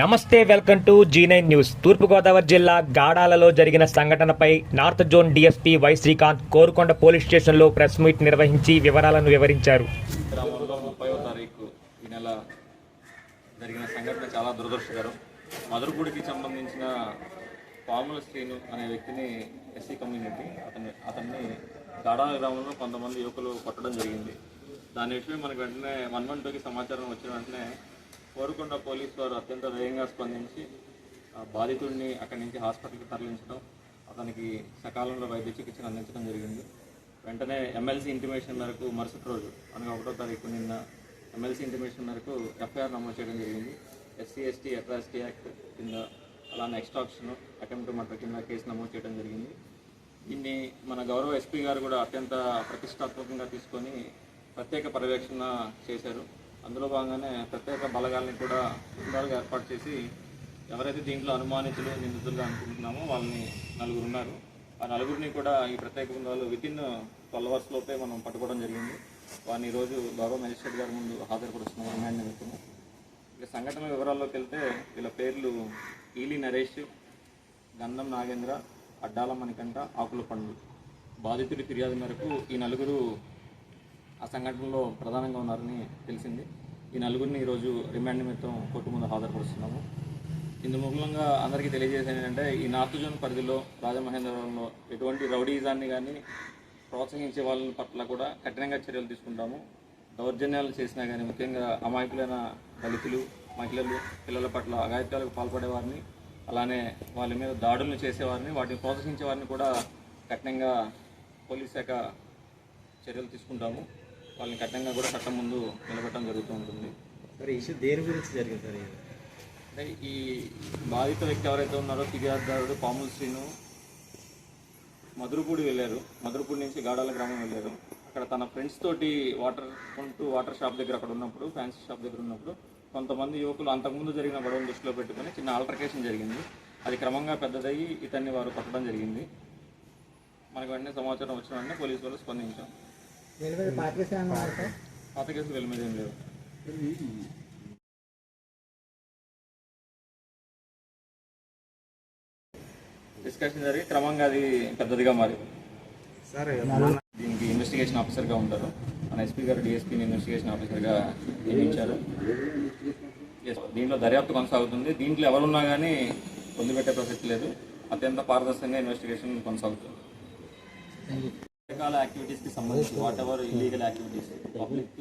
నమస్తే welcome to G nine news. Thoorpu Godavari జిల్లా గాడాలలో జరిగిన సంఘటనపై north zone DSP Y Srikanth Korukonda police స్టేషన్లో ప్రెస్ మీట్ నిర్వహించి వివరాలను వివరించారు. తారీఖు ఈ నెల జరిగిన సంఘటన చాలా దురదృష్టకరం. మధురపూడికి సంబంధించిన పాముల శ్రీను అనే వ్యక్తిని ఎస్సీ కమ్యూనిటీ అతన్ని అతన్ని గాడాల గ్రామంలో కొంతమంది యువకులు కొట్టడం జరిగింది. దాని విషయం మనకు వెంటనే వన్ వన్ టూకి సమాచారం వచ్చిన వెంటనే కోరుకొండ పోలీసు వారు అత్యంత వేగంగా స్పందించి ఆ బాధితుడిని అక్కడి నుంచి హాస్పిటల్కి తరలించడం అతనికి సకాలంలో వైద్య చికిత్సను అందించడం జరిగింది. వెంటనే ఎమ్మెల్సీ ఇంటిమేషన్ మేరకు మరుసటి రోజు అనగా ఒకటో తారీఖు నిన్న ఎమ్మెల్సీ ఇంటిమేషన్ మేరకు ఎఫ్ఐఆర్ నమోదు చేయడం జరిగింది. ఎస్సీ ఎస్టీ అట్రాసిటీ యాక్ట్ కింద అలానే ఎక్స్ట్రాక్షన్ అటెంప్ట్ మటర్ కింద కేసు నమోదు చేయడం జరిగింది. దీన్ని మన గౌరవ ఎస్పీ గారు కూడా అత్యంత ప్రతిష్టాత్మకంగా తీసుకొని ప్రత్యేక పర్యవేక్షణ చేశారు. అందులో భాగంగానే ప్రత్యేక బలగాల్ని కూడా బృందాలుగా ఏర్పాటు చేసి ఎవరైతే దీంట్లో అనుమానితులు నిందితులుగా అనుకుంటున్నామో వాళ్ళని నలుగురు ఉన్నారు. ఆ నలుగురిని కూడా ఈ ప్రత్యేక బృందాలు విత్ ఇన్ ట్వెల్వ్ అవర్స్ లోపే మనం పట్టుకోవడం జరిగింది. వారిని ఈరోజు గౌరవ మేజిస్ట్రేట్ గారి ముందు హాజరుపరుస్తున్నాం రిమాండ్ నిమిత్తం ఇక సంఘటన వివరాల్లోకి వెళ్తే వీళ్ళ పేర్లు ఈలి నరేష్ గంధం నాగేంద్ర అడ్డాల మణికంఠ ఆకుల పండు. బాధితుడి ఫిర్యాదు మేరకు ఈ నలుగురు ఆ సంఘటనలో ప్రధానంగా ఉన్నారని తెలిసింది. ఈ నలుగురిని ఈరోజు రిమాండ్ నిమిత్తం కోర్టు ముందు హాజరుపరుస్తున్నాము. ఇందు మూలంగా అందరికీ తెలియజేసేది ఏంటంటే ఈ నార్త్ జోన్ పరిధిలో రాజమహేంద్రవరంలో ఎటువంటి రౌడీజాన్ని కానీ ప్రోత్సహించే వాళ్ళ పట్ల కూడా కఠినంగా చర్యలు తీసుకుంటాము. దౌర్జన్యాలు చేసినా కానీ ముఖ్యంగా అమాయకులైన దళితులు మహిళలు పిల్లల పట్ల అఘాయిత్యాలకు పాల్పడే వారిని అలానే వాళ్ళ మీద దాడులను చేసేవారిని వాటిని ప్రోత్సహించే వారిని కూడా కఠినంగా పోలీస్ శాఖ చర్యలు తీసుకుంటాము. వాళ్ళని కఠినంగా కూడా చట్టం ముందు నిలబెట్టడం జరుగుతూ ఉంటుంది. మరి ఇష్యూ దేని గురించి జరిగింది సార్? అంటే ఈ బాధిత వ్యక్తి ఎవరైతే ఉన్నారో ఫిర్యాదుదారుడు పాముల శ్రీను మధురపూడి వెళ్ళారు. మధురపూడి నుంచి గాడాల గ్రామం వెళ్ళారు. అక్కడ తన ఫ్రెండ్స్ తోటి వాటర్ కొంటూ వాటర్ షాప్ దగ్గర అక్కడ ఉన్నప్పుడు ఫ్యాన్సీ షాప్ దగ్గర ఉన్నప్పుడు కొంతమంది యువకులు అంతకుముందు జరిగిన గొడవను దృష్టిలో పెట్టుకొని చిన్న ఆల్టర్కేషన్ జరిగింది. అది క్రమంగా పెద్దదయ్యి ఇతన్ని వారు కొట్టడం జరిగింది. మనకు వెంటనే సమాచారం వచ్చిన వెంటనే పోలీసు వాళ్ళు స్పందించాం పాత కేసులు వెళ్ళి మీద ఏం లేవు. డిస్కషన్ జరిగి క్రమంగా అది పెద్దదిగా మారింది సార్. దీనికి ఇన్వెస్టిగేషన్ ఆఫీసర్గా ఉంటారు. మన ఎస్పీ గారు డిఎస్పీని ఇన్వెస్టిగేషన్ ఆఫీసర్గా నియమించారు. Yes, దీంట్లో దర్యాప్తు కొనసాగుతుంది. దీంట్లో ఎవరున్నా కానీ వదిలిపెట్టే ప్రసక్తి లేదు. అత్యంత పారదర్శకంగా ఇన్వెస్టిగేషన్ కొనసాగుతుంది. రకాల యాక్టివిటీస్కి సంబంధించి whatever illegal activities public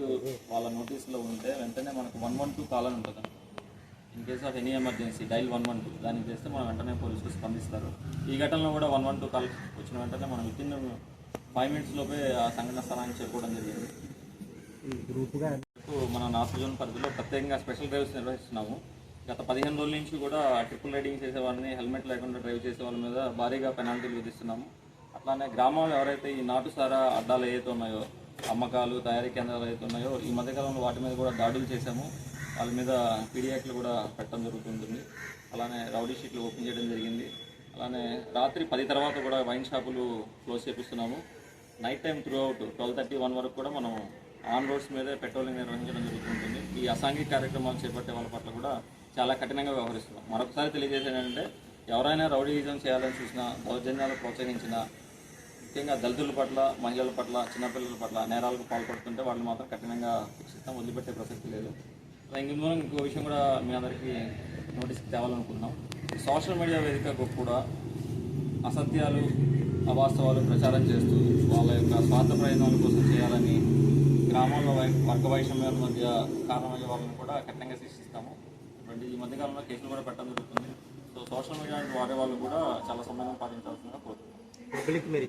వాళ్ళ నోటీస్లో ఉంటే వెంటనే మనకు వన్ వన్ టూ కాల్ అని ఉంటుంది. In case of any emergency dial one one two దానికి చేస్తే మనం వెంటనే పోలీసులు స్పందిస్తారు. ఈ ఘటనలో కూడా వన్ వన్ టూ కాల్ వచ్చిన వెంటనే మనం విత్ ఇన్ ఫైవ్ మినిట్స్ లోపే ఆ సంఘటన స్థలానికి చేరుకోవడం జరిగింది. మన నార్త్ జోన్ పరిధిలో ప్రత్యేకంగా స్పెషల్ డ్రైవ్స్ నిర్వహిస్తున్నాము. గత పదిహేను రోజుల నుంచి కూడా ట్రిపుల్ రైడింగ్ చేసే వాళ్ళని హెల్మెట్ లేకుండా డ్రైవ్ చేసే వాళ్ళ మీద భారీగా పెనాల్టీలు విధిస్తున్నాము. అట్లానే గ్రామాలు ఎవరైతే ఈ నాటు సారా అడ్డాలు ఏవైతే ఉన్నాయో అమ్మకాలు తయారీ కేంద్రాలు అయితే ఉన్నాయో ఈ మధ్యకాలంలో వాటి మీద కూడా దాడులు చేశాము. వాళ్ళ మీద పీడియాక్లు కూడా పెట్టడం జరుగుతుంటుంది అలానే రౌడీ షీట్లు ఓపెన్ చేయడం జరిగింది. అలానే రాత్రి పది తర్వాత కూడా వైన్ షాపులు close చేపిస్తున్నాము. Night time throughout twelve thirty one వరకు కూడా మనం ఆన్ రోడ్స్ మీదే పెట్రోలింగ్ నిర్వహించడం జరుగుతుంటుంది ఈ అసాంఘిక కార్యక్రమాలు చేపట్టే వాళ్ళ పట్ల కూడా చాలా కఠినంగా వ్యవహరిస్తున్నాం. మరొకసారి తెలియజేసేదంటే ఎవరైనా ఎవరైనా రౌడీయిజం చేయాలని చూసినా దౌర్జన్యాలు ప్రోత్సహించినా ముఖ్యంగా దళితుల పట్ల మహిళల పట్ల చిన్నపిల్లల పట్ల నేరాలకు పాల్పడుతుంటే వాళ్ళు మాత్రం కఠినంగా శిక్షిస్తాం వదిలిపెట్టే ప్రసక్తి లేదు. అలా మూలం ఇంకో విషయం కూడా మీ అందరికీ నోటీస్కి తేవాలనుకున్నాం సోషల్ మీడియా వేదికకు కూడా అసత్యాలు అవాస్తవాలు ప్రచారం చేస్తూ వాళ్ళ యొక్క స్వార్థ ప్రయోజనాల కోసం చేయాలని గ్రామంలో వై వర్గ వైషమ్యాల మధ్య కారణమయ్యే వాళ్ళని కూడా కఠినంగా శిక్షిస్తాము. ఇటువంటి ఈ మధ్యకాలంలో కేసులు కూడా పెట్టడం జరుగుతుంది. సో సోషల్ మీడియా వాడే వాళ్ళు కూడా చాలా సమయం పాటించాల్సిందిగా కోరుతున్నాం. పబ్లిక్ మీరు